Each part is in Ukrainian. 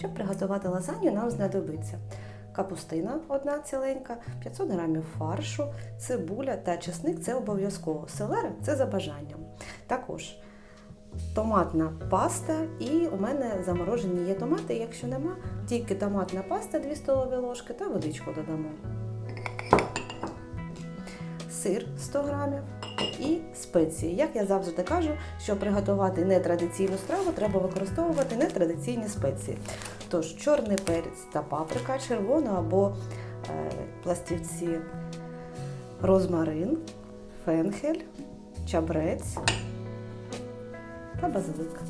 Щоб приготувати лазанью, нам знадобиться капустина одна ціленька, 500 грамів фаршу, цибуля та чесник це обов'язково. Селера це за бажанням. Також томатна паста і у мене заморожені є томати. Якщо нема, тільки томатна паста 2 столові ложки та водичку додамо. Сир 100 грамів і спеції. Як я завжди кажу, щоб приготувати нетрадиційну страву, треба використовувати нетрадиційні спеції. Тож чорний перець та паприка, червона або е, пластівці, розмарин, фенхель, чабрець та базилик.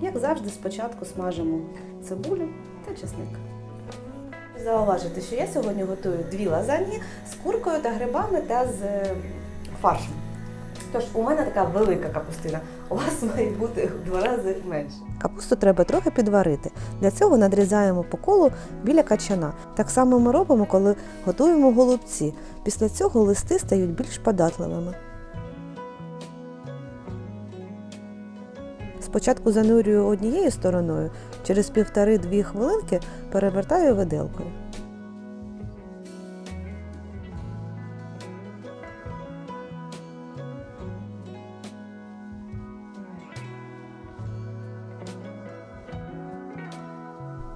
Як завжди, спочатку смажимо цибулю та чесник. Зауважити, що я сьогодні готую дві лазаньї з куркою та грибами та з е, фаршем. Тож у мене така велика капустина, у вас має бути в два рази менше. Капусту треба трохи підварити. Для цього надрізаємо по колу біля качана. Так само ми робимо, коли готуємо голубці. Після цього листи стають більш податливими. Спочатку занурюю однією стороною, через півтори-дві хвилинки перевертаю виделкою.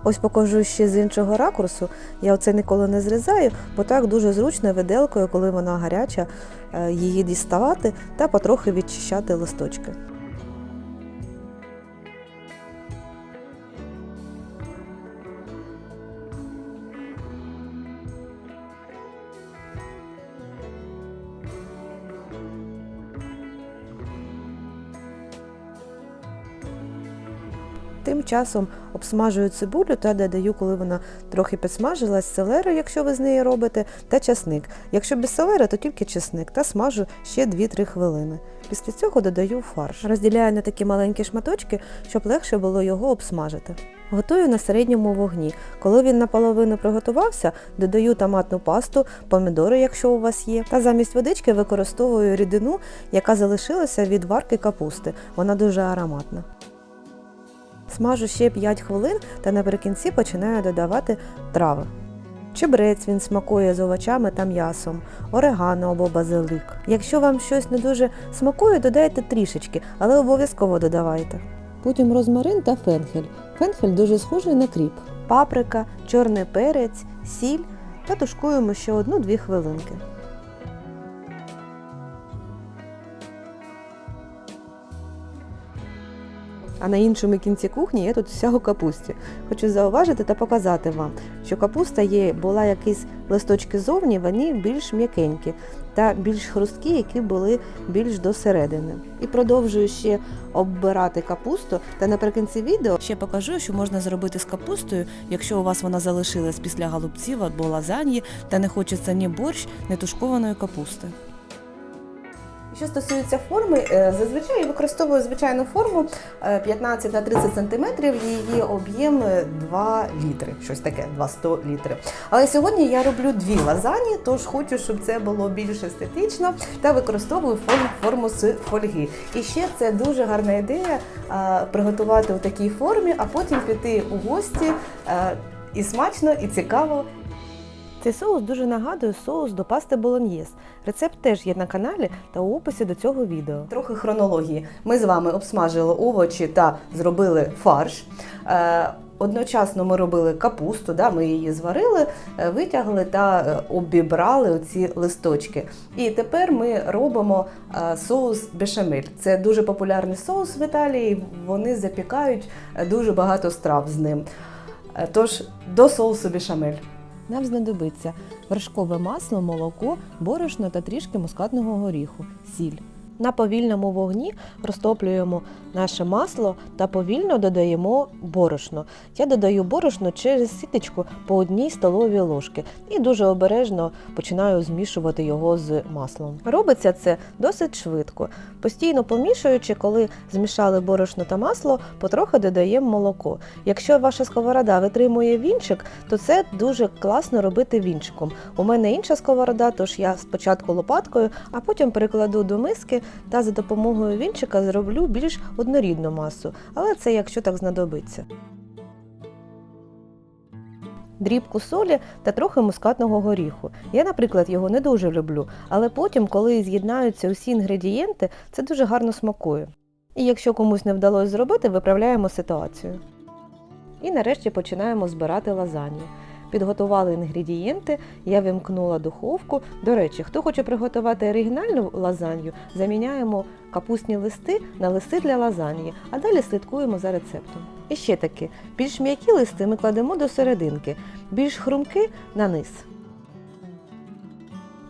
Ось покажу ще з іншого ракурсу. Я оце ніколи не зрізаю, бо так дуже зручно виделкою, коли вона гаряча, е, її діставати та потрохи відчищати листочки. Часом обсмажую цибулю та додаю, коли вона трохи підсмажилась, селеру, якщо ви з неї робите, та часник. Якщо без селери, то тільки часник та смажу ще 2-3 хвилини. Після цього додаю фарш. Розділяю на такі маленькі шматочки, щоб легше було його обсмажити. Готую на середньому вогні. Коли він наполовину приготувався, додаю томатну пасту, помідори, якщо у вас є, та замість водички використовую рідину, яка залишилася від варки капусти. Вона дуже ароматна. Смажу ще 5 хвилин та наприкінці починаю додавати трави. Чебрець він смакує з овочами та м'ясом, орегано або базилик. Якщо вам щось не дуже смакує, додайте трішечки, але обов'язково додавайте. Потім розмарин та фенхель. Фенхель дуже схожий на кріп. Паприка, чорний перець, сіль та тушкуємо ще 1-2 хвилинки. А на іншому кінці кухні я тут у капусті. Хочу зауважити та показати вам, що капуста є, була якісь листочки зовні, вони більш м'якенькі та більш хрусткі, які були більш до середини. І продовжую ще оббирати капусту. Та наприкінці відео ще покажу, що можна зробити з капустою, якщо у вас вона залишилась після голубців або лазаньї, та не хочеться ні борщ, ні тушкованої капусти. Що стосується форми, е, зазвичай я використовую звичайну форму е, 15 на 30 см, її об'єм е, 2 літри, щось таке, 200 літри. Але сьогодні я роблю дві лазані, тож хочу, щоб це було більш естетично та використовую форму, форму з фольги. І ще це дуже гарна ідея е, приготувати у такій формі, а потім піти у гості е, і смачно, і цікаво, цей соус дуже нагадує соус до пасти болоньєз. Рецепт теж є на каналі та у описі до цього відео. Трохи хронології. Ми з вами обсмажили овочі та зробили фарш. Е, Одночасно ми робили капусту, да, ми її зварили, е, витягли та е, обібрали оці листочки. І тепер ми робимо соус бешамель. Це дуже популярний соус в Італії. Вони запікають дуже багато страв з ним. Тож до соусу бешамель. Нам знадобиться вершкове масло, молоко, борошно та трішки мускатного горіху, сіль. На повільному вогні розтоплюємо наше масло та повільно додаємо борошно. Я додаю борошно через сіточку по одній столовій ложки і дуже обережно починаю змішувати його з маслом. Робиться це досить швидко. Постійно помішуючи, коли змішали борошно та масло, потрохи додаємо молоко. Якщо ваша сковорода витримує вінчик, то це дуже класно робити вінчиком. У мене інша сковорода, тож я спочатку лопаткою, а потім перекладу до миски та за допомогою вінчика зроблю більш однорідну масу. Але це якщо так знадобиться. дрібку солі та трохи мускатного горіху. Я, наприклад, його не дуже люблю, але потім, коли з'єднаються усі інгредієнти, це дуже гарно смакує. І якщо комусь не вдалося зробити, виправляємо ситуацію. І нарешті починаємо збирати лазанью. Підготували інгредієнти, я вимкнула духовку. До речі, хто хоче приготувати оригінальну лазанью, заміняємо капустні листи на листи для лазаньї, а далі слідкуємо за рецептом. І ще таки, більш м'які листи ми кладемо до серединки, більш хрумки на низ.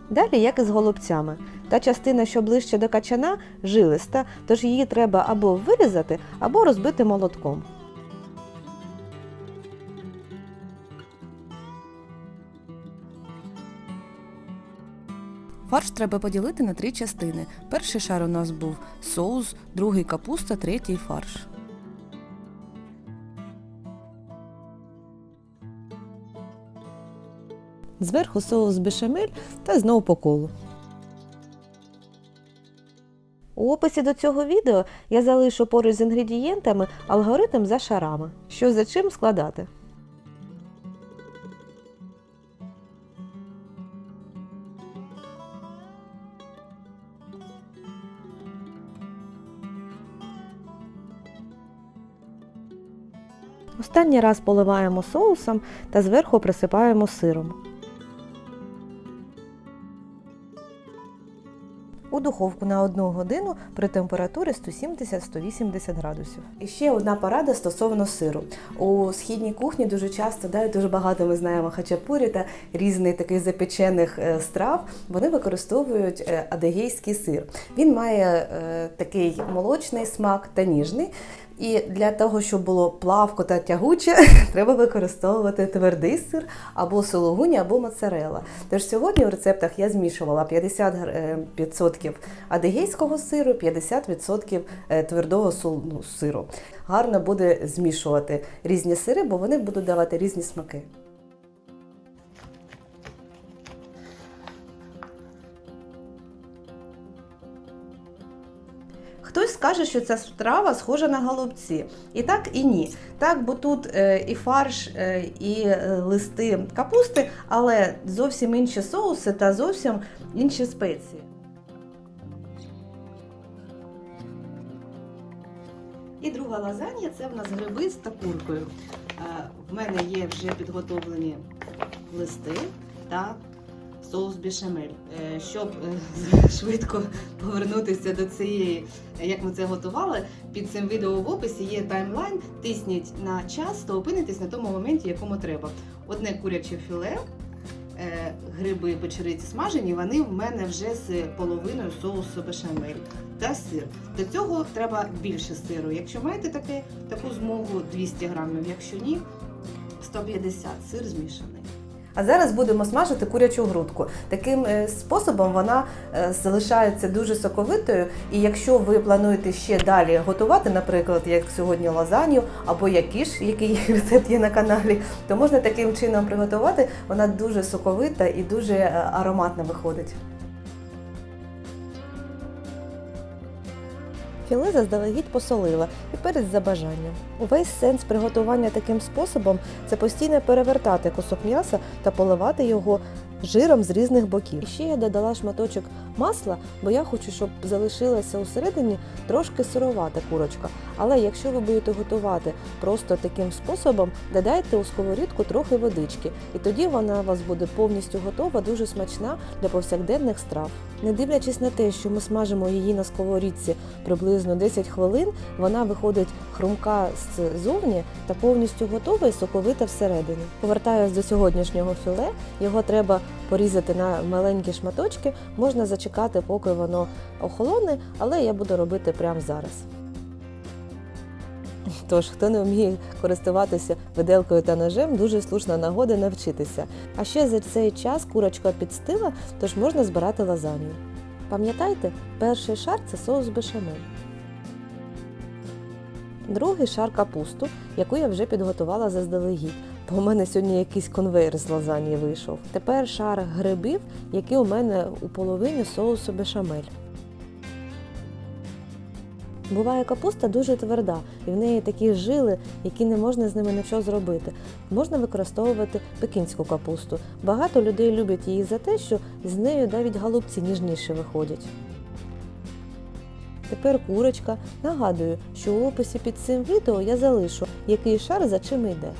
Далі, як і з голубцями. Та частина, що ближче до качана, жилиста, тож її треба або вирізати, або розбити молотком. Фарш треба поділити на три частини. Перший шар у нас був соус, другий капуста, третій фарш. Зверху соус бешамель та знову по колу. У описі до цього відео я залишу поруч з інгредієнтами алгоритм за шарами, що за чим складати. Останній раз поливаємо соусом та зверху присипаємо сиром. У духовку на 1 годину при температурі 170-180 градусів. І ще одна порада стосовно сиру. У східній кухні дуже часто, да, і дуже багато ми знаємо хачапурі та різних таких запечених е, страв. Вони використовують е, адегейський сир. Він має е, такий молочний смак та ніжний. І для того, щоб було плавко та тягуче, треба використовувати твердий сир або сологуні, або моцарела. Тож сьогодні в рецептах я змішувала 50% адигейського адегейського сиру, 50% е, твердого ну, сиру. Гарно буде змішувати різні сири, бо вони будуть давати різні смаки. Скаже, що ця страва схожа на голубці. І так, і ні. Так, бо тут е, і фарш, е, і е, листи капусти, але зовсім інші соуси та зовсім інші спеції. І друга лазанья це в нас гриби з такуркою. В мене є вже підготовлені листи та соус бешамель. Е, Щоб е, швидко повернутися до цієї, як ми це готували, під цим відео в описі є таймлайн. Тисніть на час, то опинитесь на тому моменті, якому треба. Одне куряче філе, е, гриби печериці смажені, вони в мене вже з половиною соусу бешамель та сир. До цього треба більше сиру. Якщо маєте таке, таку змогу 200 грамів, якщо ні, 150 сир змішаний. А зараз будемо смажити курячу грудку. Таким е, способом вона е, залишається дуже соковитою. І якщо ви плануєте ще далі готувати, наприклад, як сьогодні лазанью або якіш, який рецепт є на каналі, то можна таким чином приготувати. Вона дуже соковита і дуже е, ароматна виходить. Філе заздалегідь посолила і перець за бажанням. Увесь сенс приготування таким способом це постійно перевертати кусок м'яса та поливати його жиром з різних боків. І ще я додала шматочок масла, бо я хочу, щоб залишилася усередині трошки сировата курочка. Але якщо ви будете готувати просто таким способом, додайте у сковорідку трохи водички, і тоді вона у вас буде повністю готова, дуже смачна для повсякденних страв. Не дивлячись на те, що ми смажимо її на сковорідці приблизно 10 хвилин, вона виходить хрумка ззовні та повністю готова і соковита всередині. Повертаюсь до сьогоднішнього філе, його треба порізати на маленькі шматочки, можна зачекати, поки воно охолоне, але я буду робити прямо зараз. Тож, хто не вміє користуватися виделкою та ножем, дуже слушна нагода навчитися. А ще за цей час курочка підстила, тож можна збирати лазанью. Пам'ятайте, перший шар це соус бешамель. Другий шар капусту, яку я вже підготувала заздалегідь. Бо у мене сьогодні якийсь конвейер з лазаньї вийшов. Тепер шар грибів, який у мене у половині соусу бешамель. Буває капуста дуже тверда, і в неї такі жили, які не можна з ними нічого зробити. Можна використовувати пекінську капусту. Багато людей люблять її за те, що з нею навіть голубці ніжніше виходять. Тепер курочка. Нагадую, що у описі під цим відео я залишу, який шар за чим йде.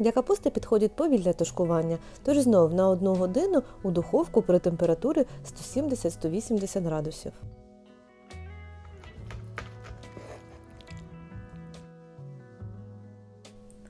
Для капусти підходить повільне тушкування, тож знов на одну годину у духовку при температурі 170-180 градусів.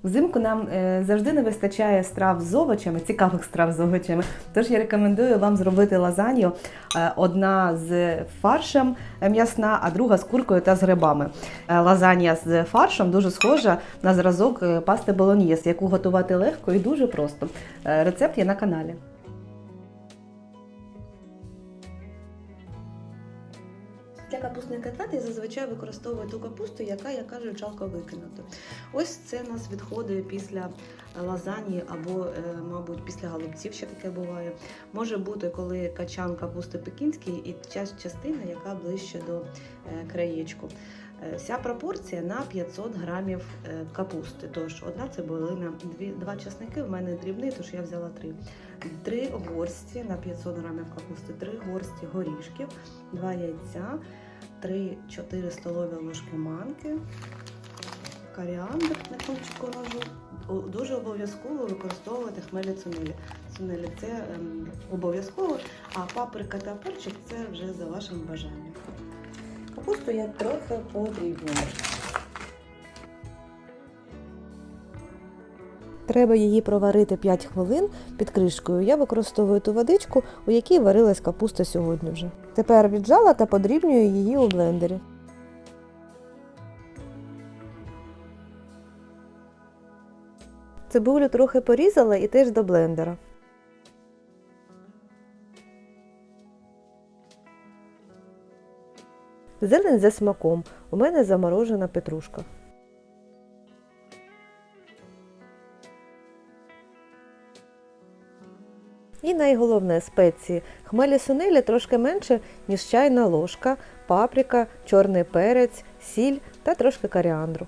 Взимку нам е, завжди не вистачає страв з овочами, цікавих страв з овочами. Тож я рекомендую вам зробити лазанью. Е, Одна з фаршем е, м'ясна, а друга з куркою та з грибами. Лазанья з фаршем дуже схожа на зразок пасти болоньєз, яку готувати легко і дуже просто. Рецепт є на каналі. Для капустної котлети я зазвичай використовую ту капусту, яка, як кажуть, жалко викинути. Ось це у нас відходи після лазані або, е, мабуть, після голубців ще таке буває. Може бути, коли качан капусти пекінський і частина, яка ближче до е, краєчку. Е, Вся пропорція на 500 грамів е, капусти. Тож одна цибулина, дві, два чесники в мене дрібний, тож я взяла три. Три горсті на 500 грамів капусти, три горсті горішків, два яйця, 3-4 столові ложки манки, коріандр на кончику ножу. Дуже обов'язково використовувати хмелі цунелі. Цунелі це ем, обов'язково, а паприка та перчик це вже за вашим бажанням. Капусту я трохи подрібнюю. Треба її проварити 5 хвилин під кришкою. Я використовую ту водичку, у якій варилась капуста сьогодні вже. Тепер віджала та подрібнюю її у блендері. Цибулю трохи порізала і теж до блендера. Зелень за смаком. У мене заморожена петрушка. Найголовне спеції. Хмелі сунелі трошки менше, ніж чайна ложка, паприка, чорний перець, сіль та трошки коріандру.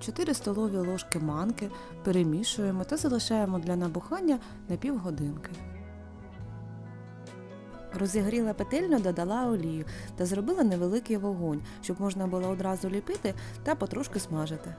4 столові ложки манки перемішуємо та залишаємо для набухання на півгодинки. Розігріла петельню, додала олію та зробила невеликий вогонь, щоб можна було одразу ліпити та потрошки смажити.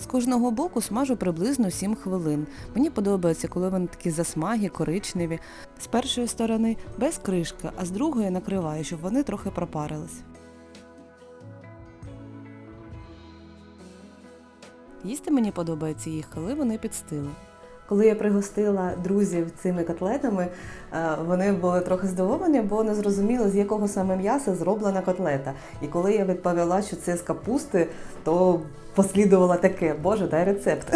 З кожного боку смажу приблизно 7 хвилин. Мені подобається, коли вони такі засмаги, коричневі. З першої сторони без кришки, а з другої накриваю, щоб вони трохи пропарились. Їсти мені подобається їх, коли вони підстили. Коли я пригостила друзів цими котлетами, е, вони були трохи здивовані, бо не зрозуміли, з якого саме м'яса зроблена котлета. І коли я відповіла, що це з капусти, то послідувало таке: Боже, дай рецепт.